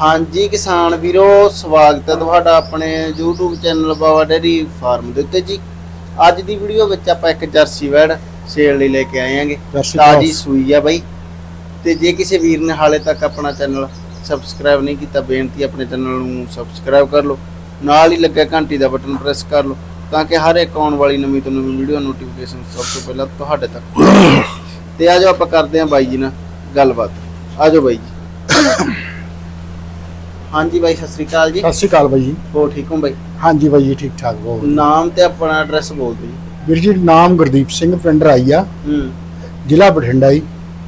ਹਾਂਜੀ ਕਿਸਾਨ ਵੀਰੋ ਸਵਾਗਤ ਹੈ ਤੁਹਾਡਾ ਆਪਣੇ YouTube channel Bawa dairy farm ਦੇ ਉੱਤੇ ਜੀ। ਅੱਜ ਦੀ ਵੀਡੀਓ ਵਿੱਚ ਆਪਾਂ ਇੱਕ ਜਰਸੀ ਵੈੜ ਸੇਲ ਲਈ ਲੈ ਕੇ ਆਏ ਆਂਗੇ ਜਰਸੀ ਤਾਜੀ। ਸੂਈ ਆ ਬਾਈ। ਤੇ ਜੇ ਕਿਸੇ ਵੀਰ ਨੇ ਹਾਲੇ ਤੱਕ ਆਪਣਾ ਚੈਨਲ ਸਬਸਕ੍ਰਾਈਬ ਨਹੀਂ ਕੀਤਾ ਬੇਨਤੀ ਆਪਣੇ ਚੈਨਲ ਨੂੰ ਸਬਸਕ੍ਰਾਈਬ ਕਰ ਲਓ। ਨਾਲ ਹੀ ਲੱਗਾ ਘੰਟੀ ਦਾ ਬਟਨ ਪ੍ਰੈਸ ਕਰ ਲਓ ਤਾਂ ਕਿ ਹਰ ਇੱਕ ਆਉਣ ਵਾਲੀ ਨਵੀਂ ਤੋਂ ਨਵੀਂ ਵੀਡੀਓ ਨੋਟੀਫਿਕੇਸ਼ਨ ਸਭ ਤੋਂ ਪਹਿਲਾਂ ਤੁਹਾਡੇ ਤੱਕ ਤੇ ਆਜੋ ਆਪਾਂ ਕਰਦੇ ਆਂ ਬਾਈ ਜੀ ਨਾਲ ਗੱਲਬਾਤ। ਆਜੋ ਬਾਈ ਜੀ। ਹਾਂਜੀ ਬਾਈ ਸਤਿ ਸ੍ਰੀ ਅਕਾਲ ਜੀ। ਸਤਿ ਸ਼੍ਰੀ ਅਕਾਲ ਬਾਈ ਜੀ। ਹੋ ਠੀਕ ਹੋ ਬਾਈ? ਹਾਂਜੀ ਬਾਈ ਜੀ ਠੀਕ ਠਾਕ ਵਧੀਆ। ਨਾਮ ਤੇ ਆਪਣਾ ਐਡਰੈਸ ਬੋਲ ਦਿਓ ਜੀ। ਵੀਰ ਜੀ ਨਾਮ ਗੁਰਦੀਪ ਸਿੰਘ ਪਿੰਡ ਰਾਈਆ। ਹੂੰ। ਜ਼ਿਲ੍ਹਾ ਬਠਿੰਡਾ ਜੀ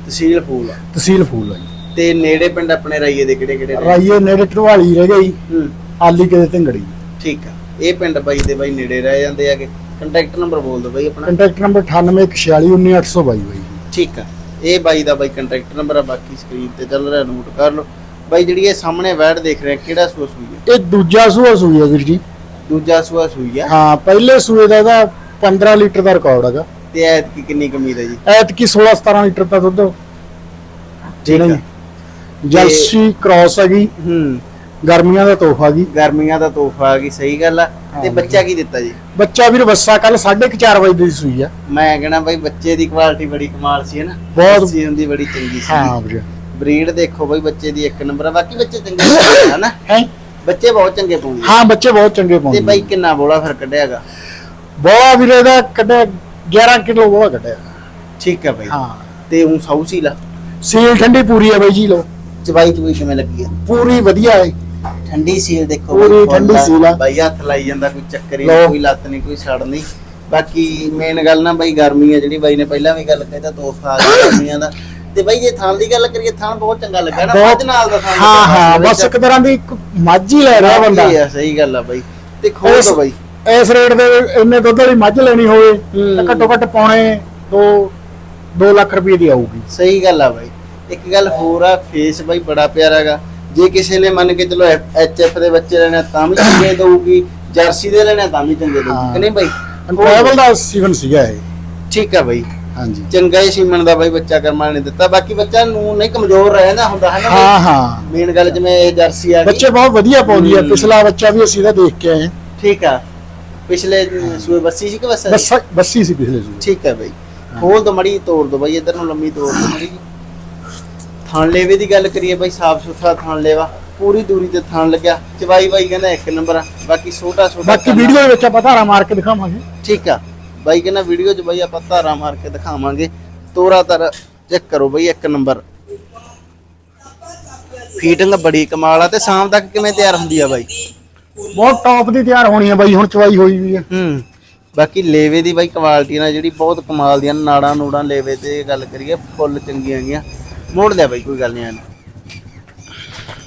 ਤਹਿਸੀਲ ਫੂਲ। ਤਹਿਸੀਲ ਫੂਲ ਆ ਜੀ। ਤੇ ਨੇੜੇ ਪਿੰਡ ਆਪਣੇ ਰਾਈਏ ਦੇ ਕਿਹੜੇ ਕਿਹੜੇ ਨੇ? ਰਾਈਏ ਨੇੜੇ ਢਵਾਲੀ ਰਹਿ ਗਈ ਹੂੰ। ਆਲੀ ਕੇ ਢਿੰਗੜੀ। ਠੀਕ ਆ। ਇਹ ਪਿੰਡ ਬਾਈ ਦੇ ਬਾਈ ਨੇੜੇ ਰਹਿ ਜਾਂਦੇ ਆਗੇ ਕੰਟੈਕਟ ਨੰਬਰ ਬੋਲ ਦਿਓ ਬਾਈ ਆਪਣਾ। ਕੰਟੈਕਟ ਨੰਬਰ 9814191822 ਬਾਈ ਜੀ। ਠੀਕ ਆ। ਇਹ ਬਾਈ ਦਾ ਬਾਈ ਕੰਟੈਕਟ ਨੰਬਰ ਆ ਬਾਕੀ ਸਕਰੀਨ ਤੇ ਚੱਲ ਰਿਹਾ ਨੋਟ ਕਰ ਲਓ। ਬਾਈ ਜਿਹੜੀ ਇਹ ਸਾਹਮਣੇ ਵੈੜ ਦੇਖ ਰਹੇ ਆ ਕਿਹੜਾ ਸੂਆ ਸੂਈ ਹੈ ਇਹ ਦੂਜਾ ਸੂਆ ਸੂਈ ਆ ਵੀਰ ਜੀ। ਦੂਜਾ ਸੂਆ ਸੂਈ ਆ? ਹਾਂ ਪਹਿਲੇ ਸੂਏ ਦਾ ਇਹਦਾ 15 ਲੀਟਰ ਦਾ ਰਿਕਾਰਡ ਹੈਗਾ। ਤੇ ਐਤਕੀ ਕਿੰਨੀ ਕਮੀਦ ਹੈ ਜੀ? ਐਤਕੀ 16 17 ਲੀਟਰ ਦਾ ਦੁੱਧ। ਠੀਕ ਆ। ਜਰਸੀ ਕ੍ਰਾਸ ਹੈਗੀ ਹੂੰ। ਗਰਮੀਆਂ ਦਾ ਤੋਹਫਾ ਜੀ ਗਰਮੀਆਂ ਦਾ ਤੋਹਫਾ ਆ ਗਈ ਸਹੀ ਗੱਲ ਆ। ਤੇ ਹਾਂ ਬੱਚਾ ਕੀ ਦਿੱਤਾ ਜੀ? ਬੱਚਾ ਵੀਰ ਬੱਸਾ ਕੱਲ 4:30 ਵਜੇ ਦੀ ਸੂਈ ਆ। ਮੈਂ ਕਹਿਣਾ ਬਾਈ ਬੱਚੇ ਦੀ ਕੁਆਲਿਟੀ ਬੜੀ ਕਮਾਲ ਸੀ ਨਾ? ਬਹੁਤ- ਬੱਚੀ ਹੁੰਦੀ ਬੜੀ ਚੰਗੀ ਸੀ। ਹਾਂ ਵੀਰ ਬਰੀਡ ਦੇਖੋ ਬਾਈ ਬੱਚੇ ਦੀ ਇੱਕ ਨੰਬਰ ਆ। ਬਾਕੀ ਬੱਚੇ ਚੰਗੇ ਪਾਉਂਦੇ ਆ ਹੈ? ਬੱਚੇ ਬਹੁਤ ਚੰਗੇ ਪਾਉਂਦੇ ਆ। ਹਾਂ ਬੱਚੇ ਬਹੁਤ ਚੰਗੇ ਤੇ ਪਾਉਂਦੇ ਬਾਈ ਕਿੰਨਾ ਬੋਲਾ ਫਿਰ ਕੱਢਿਆਗਾ? ਬੋਲਾ ਵੀਰੇ ਦਾ ਕੱਢਿਆ 11 ਕਿਲੋ ਬੋਲਾ ਕੱਢਿਆ। ਠੀਕ ਆ ਬਾਈ। ਹਾਂ। ਤੇ ਉਹ ਸੌ ਸੀ ਲਾ ਸੀਲ ਠੰਡੀ ਪੂਰੀ ਹੈ ਬਾਈ ਜੀ ਲੋ ਚਵਾਈ ਚੁਈ ਕਿਵੇਂ ਲੱਗੀ ਆ? ਪੂਰੀ ਵਧੀਆ ਹੈ ਠੰਡੀ ਸੀਲ ਦੇਖੋ ਪੂਰੀ ਬਾਈ, ਠੰਡੀ ਸੀਲ ਆ। ਬਾਈ ਹੱਥ ਲਾਈ ਜਾਂਦਾ ਕੋਈ ਚੱਕਰ ਹੀ ਲਓ। ਨਹੀਂ ਕੋਈ ਲੱਤ ਨਹੀਂ ਕੋਈ ਛੜ ਨਹੀਂ। ਬਾਕੀ ਮੇਨ ਗੱਲ ਨਾ ਬਾਈ ਗਰਮੀ ਆ ਜਿਹੜੀ ਬਾਈ ਨੇ ਪਹਿਲਾਂ ਵੀ ਗੱਲ ਕਹੀ ਤਾਂ ਤੋਹਫਾ ਆ ਗਿਆ ਗਰਮੀਆਂ ਦਾ ਤੇ ਬਾਈ ਜੇ ਥਾਂ ਦੀ ਗੱਲ ਕਰੀਏ ਥਾਂ ਬਹੁਤ ਚੰਗਾ ਲੱਗਾ ਨਾ ਬਹੁਤ- ਮੱਝ ਨਾਲ ਦਾ ਥਾਂ ਹਾਂ ਲੱਗਾ। ਹਾਂ ਬਸ। ਇੱਕ ਤਰ੍ਹਾਂ ਦੀ ਇੱਕ ਮੱਝ ਹੀ ਲੈ ਰਿਹਾ ਬੰਦਾ। ਸਹੀ ਆ ਸਹੀ ਗੱਲ ਆ ਬਾਈ। ਤੇ ਖੋਲ ਇਸ- ਦੋ ਬਾਈ। ਇਸ ਰੇਟ ਦੇ ਇੰਨੇ ਦੁੱਧ ਵਾਲੀ ਮੱਝ ਲੈਣੀ ਹੋਵੇ ਹੂੰ। ਤਾਂ ਘੱਟੋ ਘੱਟ ਪੌਣੇ 2 2 ਲੱਖ ਰੁਪਏ ਦੀ ਆਊਗੀ। ਸਹੀ ਗੱਲ ਆ ਬਾਈ। ਇੱਕ ਗੱਲ ਹੋਰ ਆ ਫੇਸ ਬਾਈ ਬੜਾ ਪਿਆਰਾ ਹੈਗਾ। ਜੇ ਕਿਸੇ ਨੇ ਮੰਨ ਕੇ ਚਲੋ ਐਚਐਫ ਦੇ ਬੱਚੇ ਲੈਣੇ ਤਾਂ ਵੀ ਚੰਗੇ ਦਊਗੀ। ਜਰਸੀ ਦੇ ਲੈਣੇ ਤਾਂ ਵੀ ਚੰਗੇ ਦਊਗੀ। ਕਿ ਨਹੀਂ ਬਾਈ? ਟਰੈਵਲ ਦਾ ਸੀਵਨ ਸੀਗਾ ਇਹ। ਠੀਕ ਆ ਬਾਈ। ਹਾਂਜੀ। ਚੰਗਾ ਹੀ ਸੀਮਨ ਦਾ ਬਾਈ ਬੱਚਾ ਕਰਮਾ ਨੇ ਦਿੱਤਾ। ਬਾਕੀ ਬੱਚਾ ਨੂੰ ਨਹੀਂ ਕਮਜ਼ੋਰ ਰਹਿੰਦਾ ਹੁੰਦਾ ਹੈ ਨਾ ਹਾਂ ਹਾਂ। ਮੇਨ ਗੱਲ ਜਿਵੇਂ ਇਹ ਜਰਸੀ ਆ ਗਈ। ਬੱਚੇ ਬਹੁਤ ਵਧੀਆ ਪਾਉਂਦੀ ਹੂੰ। ਪਿਛਲਾ ਬੱਚਾ ਵੀ ਅਸੀਂ ਦਾ ਦੇਖ ਕੇ ਆਏ। ਠੀਕ ਆ। ਪਿਛਲੇ ਸੂਏ ਬੱਸੀ ਸੀ ਕਿ ਬੱਸਾ ਬੱਸ ਬੱਸੀ ਸੀ ਪਿਛਲੇ ਸੂਏ। ਠੀਕ ਹੈ ਬਾਈ। ਖੋਲ ਦੋ ਮੜੀ ਤੋੜ ਦੋ ਬਾਈ। ਇਧਰ ਨੂੰ ਲੰਮੀ ਤੋੜ ਦੋ ਮੜੀ ਥਣ ਲੇਵੇ ਦੀ ਗੱਲ ਕਰੀਏ ਬਾਈ ਸਾਫ਼ ਸੁਥਰਾ ਥਣ ਲੇਵਾ। ਪੂਰੀ ਦੂਰੀ ਤੇ ਥਣ ਲੱਗਿਆ। ਚਵਾਈ ਬਾਈ ਕਹਿੰਦਾ ਇੱਕ ਨੰਬਰ ਆ। ਬਾਕੀ ਛੋਟਾ ਛੋਟਾ ਬਾਕੀ ਆ। ਵੀਡੀਓ ਦੇ ਵਿੱਚ ਆਪਾਂ ਧਾਰਾ ਮਾਰ ਕੇ ਦਿਖਾਵਾਂਗੇ। ਠੀਕ ਆ। ਬਾਈ ਕਹਿੰਦਾ ਵੀਡੀਓ 'ਚ ਬਾਈ ਆਪਾਂ ਧਾਰਾ ਮਾਰ ਕੇ ਦਿਖਾਵਾਂਗੇ। ਤੋਰਾ ਤਰ ਚੈੱਕ ਕਰੋ ਬਾਈ ਇੱਕ ਨੰਬਰ ਫੀਟਿੰਗ ਬੜੀ ਕਮਾਲ ਆ ਤੇ ਸ਼ਾਮ ਤੱਕ ਕਿਵੇਂ ਤਿਆਰ ਹੁੰਦੀ ਆ ਬਾਈ? ਬਹੁਤ ਟੌਪ ਦੀ ਤਿਆਰ ਹੋਣੀ ਹੈ ਬਾਈ ਹੁਣ ਚਵਾਈ ਹੋਈ ਵੀ ਹੈ ਹੂੰ ਬਾਕੀ ਲੇਵੇ ਦੀ ਬਾਈ ਕੁਆਲਿਟੀ ਨਾਲ ਜਿਹੜੀ ਬਹੁਤ ਕਮਾਲ ਦੀਆਂ ਨਾੜਾਂ ਨੂੜਾਂ ਲੇਵੇ ਤੇ ਗੱਲ ਕਰੀਏ ਫੁੱਲ ਚੰਗੀਆਂ ਗੀਆਂ ਮੋੜ ਲਿਆ ਬਾਈ ਕੋਈ ਗੱਲ ਨਹੀਂ ਐਨ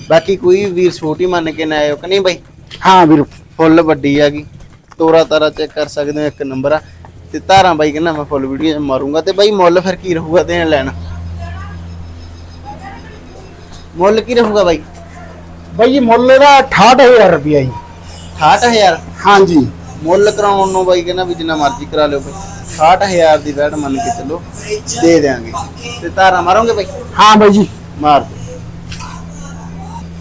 ਬਾਕੀ ਕੋਈ ਵੀਰ ਛੋਟੀ ਮੰਨ ਕੇ ਨਾ ਆਇਓ ਕਿ ਨਹੀਂ ਬਾਈ? ਹਾਂ ਵੀਰ। ਫੁੱਲ ਵੱਡੀ ਹੈਗੀ ਤੋਰਾ ਤਾਰਾ ਚੈੱਕ ਕਰ ਸਕਦੇ ਹੋ ਇੱਕ ਨੰਬਰ ਆ। ਤੇ ਧਾਰਾਂ ਬਾਈ ਕਹਿੰਦਾ ਮੈਂ ਫੁੱਲ ਵੀਡੀਓ ਮਾਰੂੰਗਾ ਤੇ ਬਾਈ ਮੁੱਲ ਫਿਰ ਕੀ ਰਹੂਗਾ ਦੇਣ ਲੈਣਾ? ਮੁੱਲ ਕੀ ਰਹੂਗਾ ਬਾਈ? ਬਾਈ ਜੀ ਮੁੱਲ ਇਹਦਾ 68000 ਰੁਪਇਆ ਜੀ। 68000 ਹਾਂਜੀ। ਮੁੱਲ ਕਰਾਉਣ ਨੂੰ ਬਾਈ ਕਹਿੰਦਾ ਵੀ ਜਿੰਨਾ ਮਰਜ਼ੀ ਕਰਾ ਲਿਓ ਬਾਈ। 68000 ਦੀ ਵੈਟ ਮੰਨ ਕੇ ਚੱਲੋ ਦੇ ਦੇਾਂਗੇ ਤੇ ਧਾਰਾਂ ਮਾਰੋਗੇ ਬਾਈ? ਹਾਂ ਬਾਈ ਜੀ। ਮਾਰ ਦਿਓ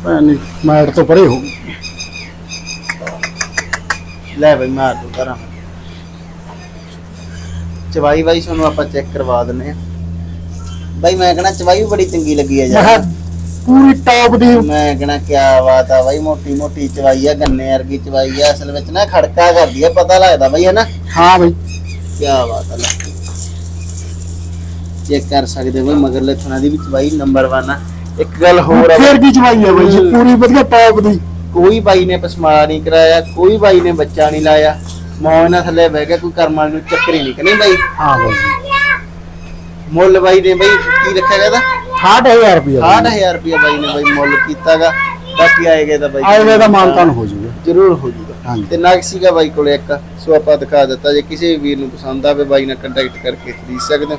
ਭੈਣ ਮੈਟ ਤੋਂ ਪਰੇ ਹੋ ਗਈ। ਲੈ ਬਾਈ ਮਾਰ ਦੋ ਧਾਰਾਂ। ਚਵਾਈ ਬਾਈ ਤੁਹਾਨੂੰ ਆਪਾਂ ਚੈੱਕ ਕਰਵਾ ਦਿੰਨੇ ਆ ਬਾਈ ਮੈਂ ਕਹਣਾ ਚਵਾਈ ਬੜੀ ਚੰਗੀ ਲੱਗੀ ਆ ਮੈਂ ਯਾਰ ਪੂਰੀ ਟੌਪ ਦੀ। ਮੈਂ ਕਹਣਾ ਕਿਆ ਬਾਤ ਆ ਬਾਈ ਮੋਟੀ ਮੋਟੀ ਚਵਾਈ ਆ ਗੰਨੇ ਵਰਗੀ ਚਵਾਈ ਆ ਅਸਲ ਵਿੱਚ ਨਾ ਖੜਕਾ ਕਰਦੀ ਆ ਪਤਾ ਲੱਗਦਾ ਬਾਈ ਹੈ ਨਾ ਹਾਂ ਬਾਈ। ਕਿਆ ਬਾਤ ਆ ਚੈੱਕ ਕਰ ਸਕਦੇ ਹੋ ਬਾਈ ਮਗਰਲੇ ਥਣਾ ਦੀ ਵੀ ਚਵਾਈ ਨੰਬਰ 1 ਆ। ਇੱਕ ਗੱਲ ਹੋਰ ਆ ਫੇਰ ਕੀ ਚਵਾਈ ਹੈ ਬਾਈ? ਪੂਰੀ ਵਧੀਆ ਟੌਪ ਦੀ। ਕੋਈ ਬਾਈ ਨੇ ਪਸਮਾਰਾ ਨਹੀਂ ਕਰਾਇਆ ਕੋਈ ਬਾਈ ਨੇ ਬੱਚਾ ਨਹੀਂ ਲਾਇਆ। ਮੌਜ ਨਾਲ ਥੱਲੇ ਬਹਿ ਗਿਆ ਕੋਈ ਕਰਮ ਵਾਲੇ ਨੂੰ ਚੱਕਰ ਹੀ ਨਹੀਂ ਕਿ ਨਹੀਂ ਬਾਈ? ਹਾਂ ਬਾਈ। ਜੀ ਮੁੱਲ ਬਾਈ ਨੇ ਬਾਈ ਕੀ ਰੱਖਿਆ ਗਿਆ ਦਾ 68000 ਰੁਪਇਆ 68000 ਰੁਪਏ ਬਾਈ ਨੇ ਬਾਈ ਮੁੱਲ ਕੀਤਾਗਾ ਬਾਕੀ ਆਏਗਾ ਤਾਂ ਬਾਈ ਆਏ ਵੇ ਦਾ ਮਾਨਤਾਨ ਹੋ ਜਾਊਗਾ ਜ਼ਰੂਰ ਹੋ ਜੂਗਾ। ਹਾਂਜੀ। ਤੇ ਨਕਸੀਗਾ ਬਾਈ ਕੋਲੇ ਇੱਕ ਸੋ ਆਪਾਂ ਦਿਖਾ ਦਿੱਤਾ। ਜੇ ਕਿਸੇ ਵੀ ਵੀਰ ਨੂੰ ਪਸੰਦ ਆਵੇ ਬਾਈ ਨਾਲ ਕੰਟੈਕਟ ਕਰਕੇ ਖਰੀਦ ਸਕਦੇ ਹੋ।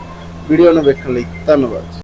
ਵੀਡੀਓ ਨੂੰ ਵੇਖਣ ਲਈ ਧੰਨਵਾਦ।